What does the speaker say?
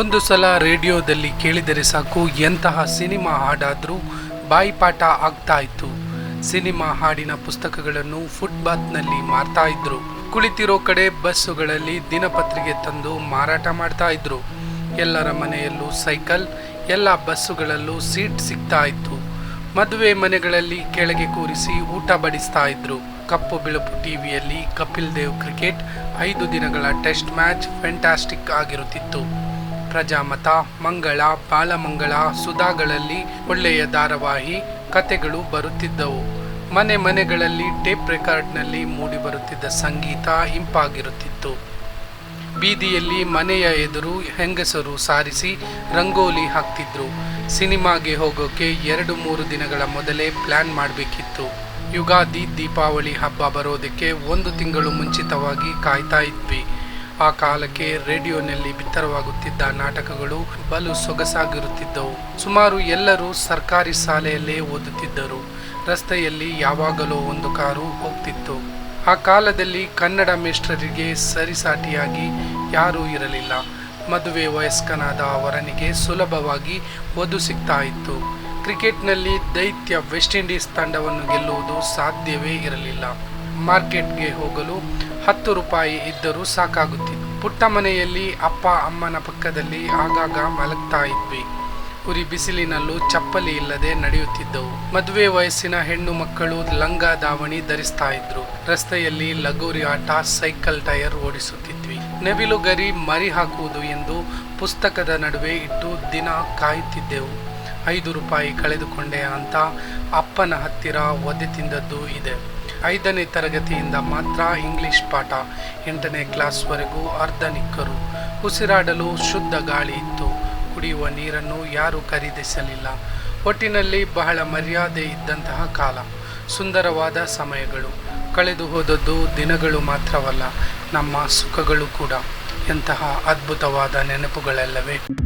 ಒಂದು ಸಲ ರೇಡಿಯೋದಲ್ಲಿ ಕೇಳಿದರೆ ಸಾಕು, ಎಂತಹ ಸಿನಿಮಾ ಹಾಡಾದರೂ ಬಾಯಿಪಾಠ ಆಗ್ತಾ ಇತ್ತು. ಸಿನಿಮಾ ಹಾಡಿನ ಪುಸ್ತಕಗಳನ್ನು ಫುಟ್ಪಾತ್ನಲ್ಲಿ ಮಾರ್ತಾ ಇದ್ರು. ಕುಳಿತಿರೋ ಕಡೆ ಬಸ್ಸುಗಳಲ್ಲಿ ದಿನಪತ್ರಿಕೆ ತಂದು ಮಾರಾಟ ಮಾಡ್ತಾ ಇದ್ರು. ಎಲ್ಲರ ಮನೆಯಲ್ಲೂ ಸೈಕಲ್, ಎಲ್ಲ ಬಸ್ಸುಗಳಲ್ಲೂ ಸೀಟ್ ಸಿಗ್ತಾ ಇತ್ತು. ಮದುವೆ ಮನೆಗಳಲ್ಲಿ ಕೆಳಗೆ ಕೂರಿಸಿ ಊಟ ಬಡಿಸ್ತಾ ಇದ್ರು. ಕಪ್ಪು ಬಿಳುಪು ಟಿವಿಯಲ್ಲಿ ಕಪಿಲ್ ದೇವ್ ಕ್ರಿಕೆಟ್, ಐದು ದಿನಗಳ ಟೆಸ್ಟ್ ಮ್ಯಾಚ್ ಫೆಂಟಾಸ್ಟಿಕ್ ಆಗಿರುತ್ತಿತ್ತು. ಪ್ರಜಾಮತ, ಮಂಗಳ, ಬಾಲಮಂಗಳ, ಸುಧಾಗಳಲ್ಲಿ ಒಳ್ಳೆಯ ಧಾರಾವಾಹಿ ಕತೆಗಳು ಬರುತ್ತಿದ್ದವು. ಮನೆ ಮನೆಗಳಲ್ಲಿ ಟೇಪ್ ರೆಕಾರ್ಡ್ನಲ್ಲಿ ಮೂಡಿ ಬರುತ್ತಿದ್ದ ಸಂಗೀತ ಇಂಪಾಗಿರುತ್ತಿತ್ತು. ಬೀದಿಯಲ್ಲಿ ಮನೆಯ ಎದುರು ಹೆಂಗಸರು ಸಾರಿಸಿ ರಂಗೋಲಿ ಹಾಕ್ತಿದ್ರು. ಸಿನಿಮಾಗೆ ಹೋಗೋಕೆ ಎರಡು ಮೂರು ದಿನಗಳ ಮೊದಲೇ ಪ್ಲ್ಯಾನ್ ಮಾಡಬೇಕಿತ್ತು. ಯುಗಾದಿ, ದೀಪಾವಳಿ ಹಬ್ಬ ಬರೋದಕ್ಕೆ ಒಂದು ತಿಂಗಳು ಮುಂಚಿತವಾಗಿ ಕಾಯ್ತಾ ಇದ್ವಿ. ಆ ಕಾಲಕ್ಕೆ ರೇಡಿಯೋನಲ್ಲಿ ಬಿತ್ತರವಾಗುತ್ತಿದ್ದ ನಾಟಕಗಳು ಬಲು ಸೊಗಸಾಗಿರುತ್ತಿದ್ದವು. ಸುಮಾರು ಎಲ್ಲರೂ ಸರ್ಕಾರಿ ಶಾಲೆಯಲ್ಲೇ ಓದುತ್ತಿದ್ದರು. ರಸ್ತೆಯಲ್ಲಿ ಯಾವಾಗಲೂ ಒಂದು ಕಾರು ಹೋಗ್ತಿತ್ತು. ಆ ಕಾಲದಲ್ಲಿ ಕನ್ನಡ ಮೇಷ್ಟರಿಗೆ ಸರಿಸಾಟಿಯಾಗಿ ಯಾರೂ ಇರಲಿಲ್ಲ. ಮದುವೆ ವಯಸ್ಕನಾದ ಅವರನಿಗೆ ಸುಲಭವಾಗಿ ಓದು ಸಿಗ್ತಾ ಇತ್ತು. ಕ್ರಿಕೆಟ್ನಲ್ಲಿ ದೈತ್ಯ ವೆಸ್ಟ್ ಇಂಡೀಸ್ ತಂಡವನ್ನು ಗೆಲ್ಲುವುದು ಸಾಧ್ಯವೇ ಇರಲಿಲ್ಲ. ಮಾರ್ಕೆಟ್ಗೆ ಹೋಗಲು ಹತ್ತು ರೂಪಾಯಿ ಇದ್ದರೂ ಸಾಕಾಗುತ್ತಿತ್ತು ಪುಟ್ಟ ಮನೆಯಲ್ಲಿ ಅಪ್ಪ ಅಮ್ಮನ ಪಕ್ಕದಲ್ಲಿ ಆಗಾಗ ಮಲಗ್ತಾ ಇದ್ವಿ. ಉರಿ ಬಿಸಿಲಿನಲ್ಲೂ ಚಪ್ಪಲಿ ಇಲ್ಲದೆ ನಡೆಯುತ್ತಿದ್ದವು. ಮದುವೆ ವಯಸ್ಸಿನ ಹೆಣ್ಣು ಮಕ್ಕಳು ಲಂಗ ದಾವಣಿ ಧರಿಸ್ತಾ ಇದ್ರು. ರಸ್ತೆಯಲ್ಲಿ ಲಗೋರಿ ಆಟ, ಸೈಕಲ್ ಟೈರ್ ಓಡಿಸುತ್ತಿದ್ವಿ. ನವಿಲು ಗರಿ ಮರಿ ಹಾಕುವುದು ಎಂದು ಪುಸ್ತಕದ ನಡುವೆ ಇಟ್ಟು ದಿನ ಕಾಯುತ್ತಿದ್ದೆವು. ಐದು ರೂಪಾಯಿ ಕಳೆದುಕೊಂಡೆ ಅಂತ ಅಪ್ಪನ ಹತ್ತಿರ ಒದೆ ತಿಂದದ್ದು ಇದೆ. ಐದನೇ ತರಗತಿಯಿಂದ ಮಾತ್ರ ಇಂಗ್ಲಿಷ್ ಪಾಠ ಎಂಟನೇ ಕ್ಲಾಸ್ವರೆಗೂ ಅರ್ಧ ನಿಕ್ಕರು. ಉಸಿರಾಡಲು ಶುದ್ಧ ಗಾಳಿ ಇತ್ತು. ಕುಡಿಯುವ ನೀರನ್ನು ಯಾರೂ ಖರೀದಿಸಲಿಲ್ಲ. ಒಟ್ಟಿನಲ್ಲಿ ಬಹಳ ಮರ್ಯಾದೆ ಇದ್ದಂತಹ ಕಾಲ. ಸುಂದರವಾದ ಸಮಯಗಳು. ಕಳೆದು ಹೋದದ್ದು ದಿನಗಳು ಮಾತ್ರವಲ್ಲ, ನಮ್ಮ ಸುಖಗಳು ಕೂಡ. ಎಂತಹ ಅದ್ಭುತವಾದ ನೆನಪುಗಳಲ್ಲವೇ.